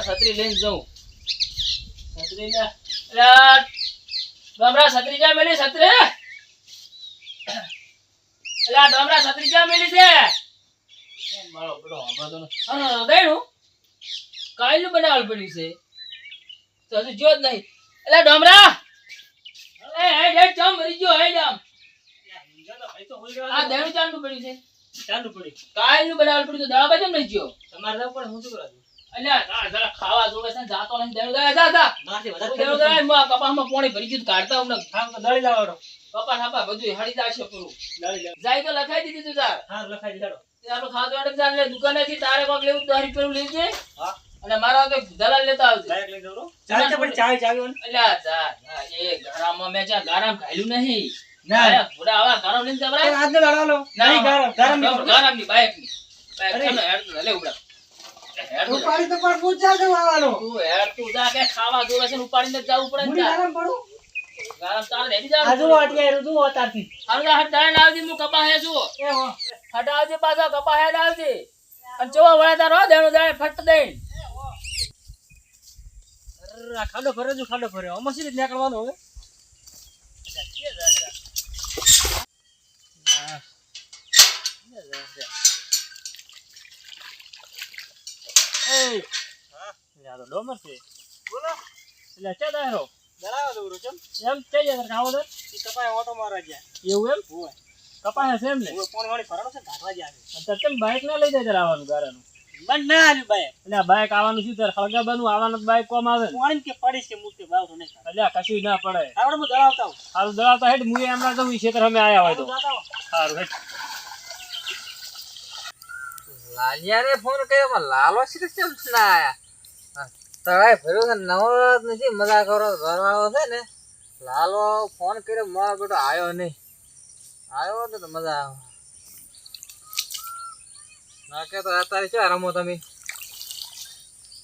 હવે છત્રી લઈને જાઉં. છત્રી લે. છત્રી જા મેલી છત્રી? અલ્યા ડોમરા છત્રી જા મેલી છે? મારો પેલો વાંભળતો નથી. હા, ગયડું? કાલનું બનાવવાનું પડ્યું છે. તો હજુ જો જ નહીં. અલ્યા ડોમરા એ હેડ હેડ ચમ મરી ગયો હેડ આમ. આ દેણું ચાંદનું પડ્યું છે. ચાલુ પડી કાલનું બનાવવાનું પડ્યું તો દવા બાજુ નહીં ગયો તમારે પણ હું શું કરું? અલ્યા જા, જરા ખાવા જોવે છે ને જાતો નહીં દેણું જા જા. માથી હું વધારે દેણું દવા એમ આ કપાસમાં પાણી ભરી ગયું કાઢતા ને દળી કપાસ આપા બધું હળી જાશે પૂરું. જાય તો લખાઈ દીધી તું તાર. હા લખાઈ દીધો તારું ખાધું અડક કોક લેવું તારી રૂપિયાનું લેજે હા. અને મારા તો દલાલ લેતા આવજે. બાઈક લઈ જવું ચાલ પણ ચાવી ચાવી અલ્યા જા જા, એ ગારામાં મેં જ્યાં ગારામ ખાયલું નહીં. ના. આવા ગારામ લઈને નહીં ગરમ બાઈકની. બાઈક હેડ લે ઉડા. ઉપાડી તો પણ પૂછા છે વાળાનો. તું હેડ તું જા કે ખાવા જોવે છે ને ઉપાડીને જવું પડે ને જા. ગરમ પડું. ગારામ તારે હેડી આ જવાનું. જુઓ અટકાયેલું, જુઓ તારથી. જા, હટ આવજે, કપા હે છું. એ હો. હટ આવજે પાછો, કપા હે જ આવજે. અને ચોવા વળે તારો હો, દેણું ફટ આ ખાડો ભર્યો છે, ખાડો ભર્યો. આમાં શી નીકળવાનું હવે? હા. એય. એટલે આ તો ડોમર છે. એટલે ચા દાયરો? એમ કઈ જાય ઓટો ખાવો તો? એવું એમ? કપાય છે એમ ને? અને તારે કેમ બાઈક ના લઈ જાય તારે આવવાનું ગારાનું? એટલે આ બાઈક આવવાનું શું તારે હળગાવાનું આવવાનું બાઈક કોમ આવે ને? એટલે કશું ના પડે સારું દળાવતા હેડ મુએ એમના તો ક્ષેત્ર અમે આયા હોય તો હારું હેડ લાલિયાને ફોન કર્યો લાલો છે કેમ ના આયા તળાઈ ભર્યો છે નવો નથી મજા કરો, ઘરવાળો છે ને, લાલો ફોન કર્યો, મારો બેટો આવ્યો નહીં. આવ્યો તો મજા આવે. ના કે તો અત્યારે ક્યાં રમો તમે?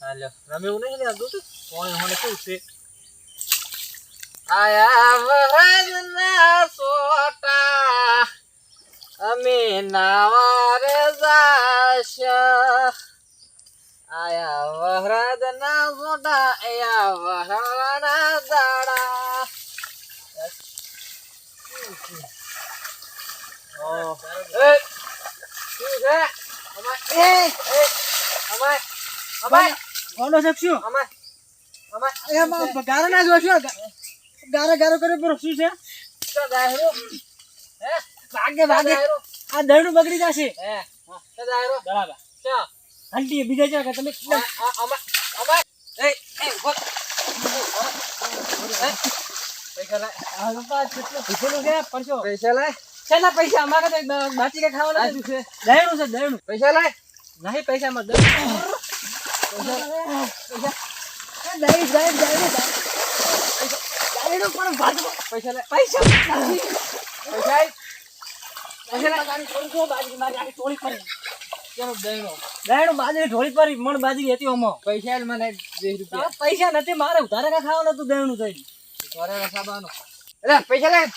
હાલ્યો રમ્યું નહીં ને દૂધ? કોણ મને શું છે? આયા વરદના સોટા, અમે નાવારે જાશ. આયા વહરાદ ના મોટા આયા વહરાના દાડા. ઓહ. એ શું છે? અમાય એ અમાય અમાય કોનો છે શું? અમાય અમાય ગારો ના જોશો? ગારો ગારો કરે પર શું છે? તો દાયરો હે? ભાગે ભાગે આ દરડું બગડી જશે. હે તો દાયરો બરાબર. ચા. હલટી બીજા છે કે તમે પૈસા અમાય એ પૈસા ઊભો. એ. પૈસા લાય. આ રૂપા કેટલો ભૂખેલું છે પડશો. પૈસા લાય. શેના પૈસા? અમારે તો પૈસા બાકી કે ખાવાના આ શું છે? દયણું છે દયણું પૈસા લાય. પૈસા પૈસા. પૈસા દયણું પૈસા લાય. પૈસા પૈસા આય. દયણું બાજરી ઢોળી પડી મણ બાજરી હતી ઓમાં પૈસા મને રૂપિયા. પૈસા નથી મારે ઉધારે કા ખાવાનું હતું દયણું થઈ ઘોડાના સાબાનો એટલે પૈસા લાય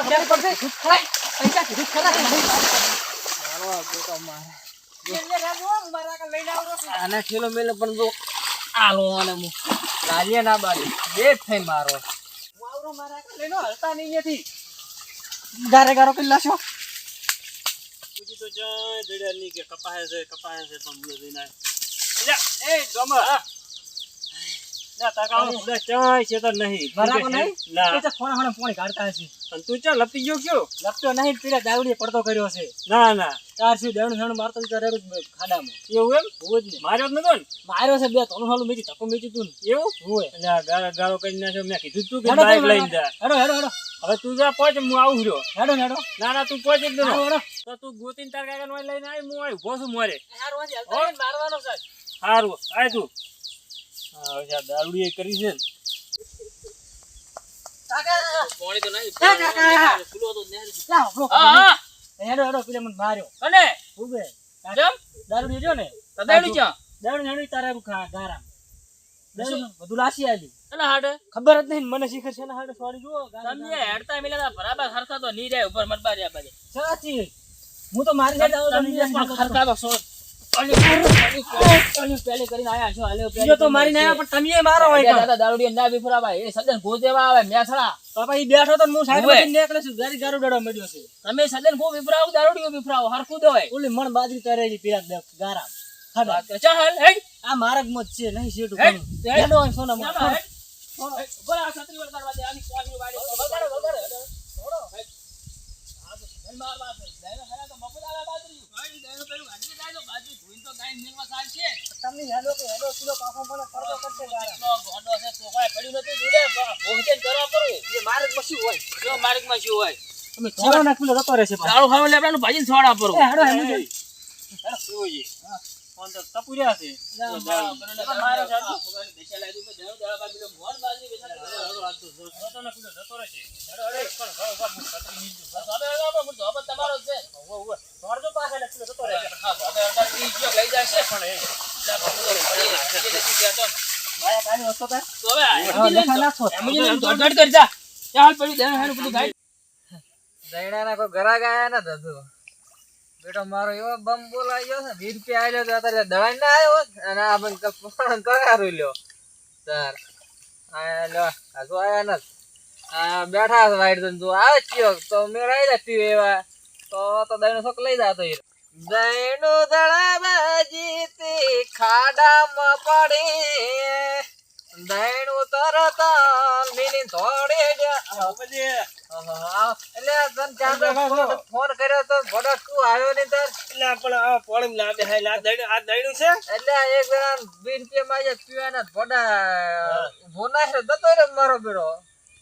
પૈસા પડશે પૈસા કીધું ખરા ચાલો આ બેટા મારે. આના ઠેલો મેલે પણ જો આલો અને હું. લાલિયા ના બાલી બે થઈ મારો. મારો ગારે ગારો કરી લાશો. પૂછી તો જાય જડ્યા નહીં કે કપાય છે કપાય છે પણ બોલે જઈને એ ગમર. ના, તાકાઓ બધા ચાય છે તો નહીં. બરાબર નહીં? ના. તો ફોન હણે ફોન કાઢતા હશે. અને તું ચા ગયો કયો? લપતો નહીં પીડા દાવડીએ પડતો કર્યો છે. ના ના. તાર શું દેણું દેણું મારતો તો રેડું ખાડામાં. એવું એમ? હોવું જ ને માર્યો જ નતો ને? માર્યો છે બે ત્રણ હાલું મેચી ધક્કો મેચી તું એવું? હોય એટલે ગાળો ગાળો કરી નાખ્યો. મેં કીધું તું કે હેડો લઈને જા. હેડો હેડો હેડો. હવે તું જા પહોંચ હું આવું રહ્યો. હેડો હેડો. ના ના તું પહોંચ એકદમ હેડો હેડો. તો તું ગોતીને તાર કાકા નો લઈને આવી હું આવી છું મોરે. મારવાનો છે. સારું આય તું. દારૂડી એ કરી છે ને પાણી તો નહીં. ફૂલો તો નેહરી. હા હેડો હેડો પેલા મને માર્યો અને ઉભે કેમ દારૂ જો ને તો દેણું ક્યાં દારૂ હેડું તારે ખા ગારા દારૂ બધું લાસી આલી એટલે હાડે ખબર જ નહીં મને શીખર છે ને હાડે હું તો મારી તો. આવ્યા પણ તમે મારો હોય દાદા, દારૂડિયા ના એ સદન ભૂત એવા આવે, મેથડા. બાપા ઈ બેઠો તો હું છું ગાડી ગારો ડડો મળ્યો છે. તમે સદન ભૂત વિફરાવો, દારૂડીઓ વિફરાવો, હરખું દોય. ઓલી મણ બાજરી તરે છે દે ગારા. ખાડા ચાલ, આ માર્ગમાં મત છે નહીં અહીં સોના બોલો, દે, આની તમને હેડો કે હેડો કિલો પાછો મને પડદો કરશે ગારા. એટલો ગોડો છે, તો કોઈ પડ્યું નથી. કરવા કરું. એ માર્ગમાં શું હોય જો માર્ગમાં શું હોય તમે ચાલો જતો રહેશે. દારૂ ખાવા આપણે ભાજીને સોડા પરું. હેડો હેડો જોઈ. હેડો, શું? ફોન તો ટપુર્યા છે. મારો સાચું. દેશે લાવી મેં દારૂ દારૂ બાજુ મોહન બાજરી બેસાડી હેડો, દીધો. હેડો, આ તો જો- જતો ના કિલો જતો રહેશે. હેડો, હેડો. પણ ઘણો બાપુ છત્રી નીચું. બસ હવે હેડો, આપણે તમારો જ છે. કિલો જતો. હા, ઈ જો લઈ. પણ એ લે, પડી. માયા. તો હવે લેખા નાખો. એમ દોડ દોડ બધું. દૈણાના કોઈ ઘરા ગયા ને ધધુ બેટો, મારો એવો બમ બોલાઈ ગયો છે, વીસ રૂપિયા આલ્યો તો અત્યારે દવાઈ ના આવ્યો અને આ બંધ કપડાં કરારું લ્યો. તાર. આ લ્યો, આ તો આયા નથી આ બેઠા છે વાઈટ તું આવે ચિયો તો મેળ રાઈલા જતી એવા તો તો દઈનો શોક લઈ જાતો એ દૈણો દળાબાજી તે ખાડામાં પડી. દૈણું તરત મીની થોડે ગયા ફોન- કર્યો તો ભડક તું આવ્યો નહીં તાર એટલે પણ આ પાણી ના બેહાય ને આ દઈડું છે? એટલે એક જણા રૂપિયા માં પીવાના ભડા ઊભો છે જતો રહ્યો મારો બેડો.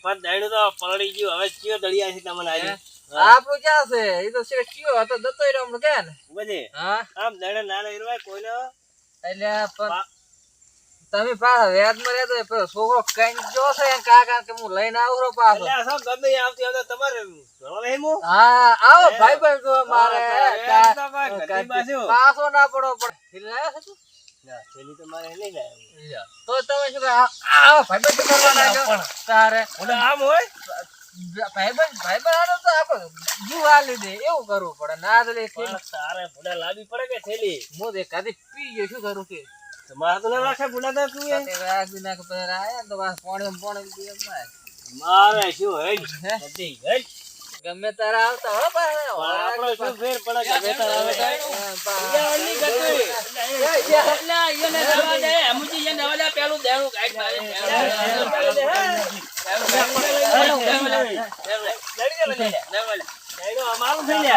પણ દઈડું તો પલળી ગયું હવે કયો દળિયા છે તમને આજે આપણું ક્યાં છે? એ તો શેઠ કયો? હતો જતો રહ્યો હમણાં કે ને બધી હા? આમ દઈડું ના રહ્યો કોઈને? એટલે પણ તમે પાછા વ્યાજમાં રહેતો પેલો છોકરો કઈ જો છે કાકા કે હું લઈને આવું છું પાછો. ગમે આવતી આવતા તમારે હા આવો ભાઈ ભાઈ જો મારે. પાછો ના પડો. પણ લાવ્યો છે તું? તમે શું ભાઈબંધ તારે? આમ હોય? ભાઈબંધ ભાઈબંધ આનો તો આપણે જીવ દે એવું કરવું પડે. ના તો તારે ભૂડા લાવી પડે કે થેલી? હું દેખાતી પી ગયો શું કરું કે? તમારે તો ના રાખે ભૂડા તો એ. રાખ દીના કે પછી આયા તો પાછું પોણી મારે શું હે? ગમે તારે આવતા હો પાછા. આપણો શું ફેર પડે કે બે આવે? તો? હા, પા- ઓલી ગતું. એટલે એને રહેવા દે, અમુજી એને રહેવા દે, પેલું દેણું મારે. અમારું થઈ લે.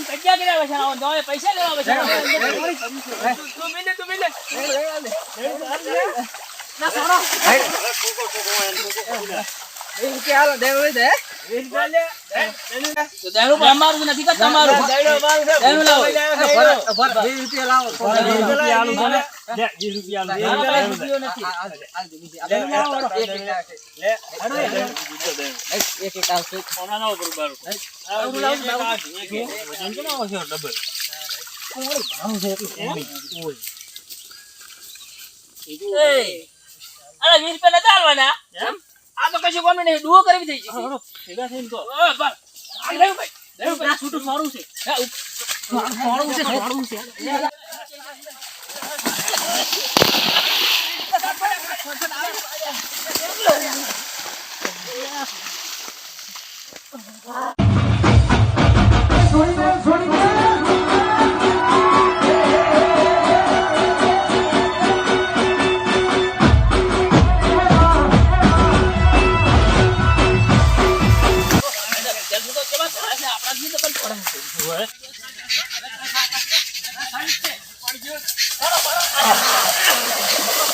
પણ કજ્જા કર્યા પછી આવો, તો પૈસા લેવા પછી તું મિલે તું મિલે. વીસ રૂપિયા અરે વીસ રૂપિયા ચાલવાના? આ તો કશું કોમ નહીં. ડુઓ કરવી થઈ છે હળો, ભેગા થઈને તો. ઓ, બસ. આ લેવું ભાઈ. લેવું ભાઈ. છૂટું મારું છે. મારું છે મારું છે.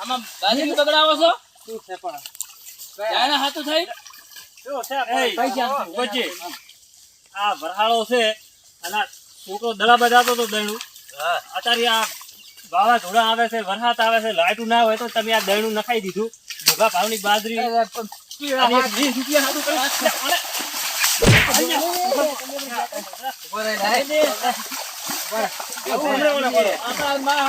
આમ બાજરી બગડાવો આ વરહાળો છે આવે છે વરસાદ આવે છે લાઈટું ના હોય તો તમે આ દહીણું નખાઈ દીધું ભોગા ભાવની બાજરી રૂપિયા અને ઓલે ઓલે કરો. આપણા માં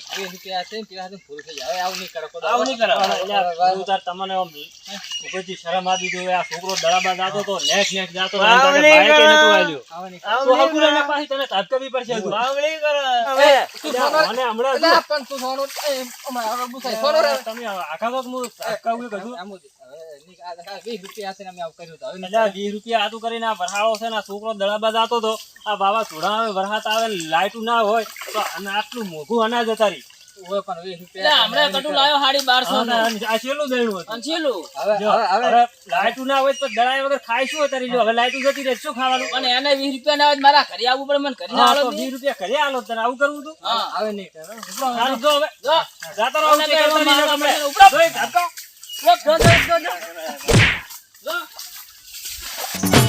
જો, વીસ રૂપિયા છે? પેલા હાથે ભૂલ થઈ જાય. હવે આવું નહીં કરો. આવું નહીં કરો. અલ્યા, તું તમને આમ ઉપરથી શરમ આવી ગઈ. આ છોકરો દડાબા જાતો તો નેક નેક જાતો તો. નતું આલ્યું. તો ના પાછી તને ધબકાવી પડશે હજુ. એ, તું અલ્યા, સોનો- મને હમણાં પણ તું સોનો એ, અમારે સોનો તમે આખા વખત હું કીધું. આમ જ. હવે ની- આ- આ વીસ રૂપિયા છે ને અમે આવું કર્યું હતું. હવે નહીં અલ્યા, વીસ રૂપિયા આતું કરીને આ વરહાળો છે ને આ છોકરો દડાબા જાતો તો આ બાબા ધોળા આવે આવે લાઈટું ના હોય તો અને આટલું મોઘું અનાજ હતારી હોય પણ વીસ એટલે રૂપિયા છે ને હમણાં કટુ લાવ્યો સાડી બારસો નો. આ છેલ્લું દયણું હતું. અને છેલ્લું. હવે જો, હવે હવે હવે લાઈટું ના હોય તો દડાય વગર ખાય શું હતારી લ્યો હવે. લાઈટું જતી રહે શું ખાવાનું જો જો જો જો જો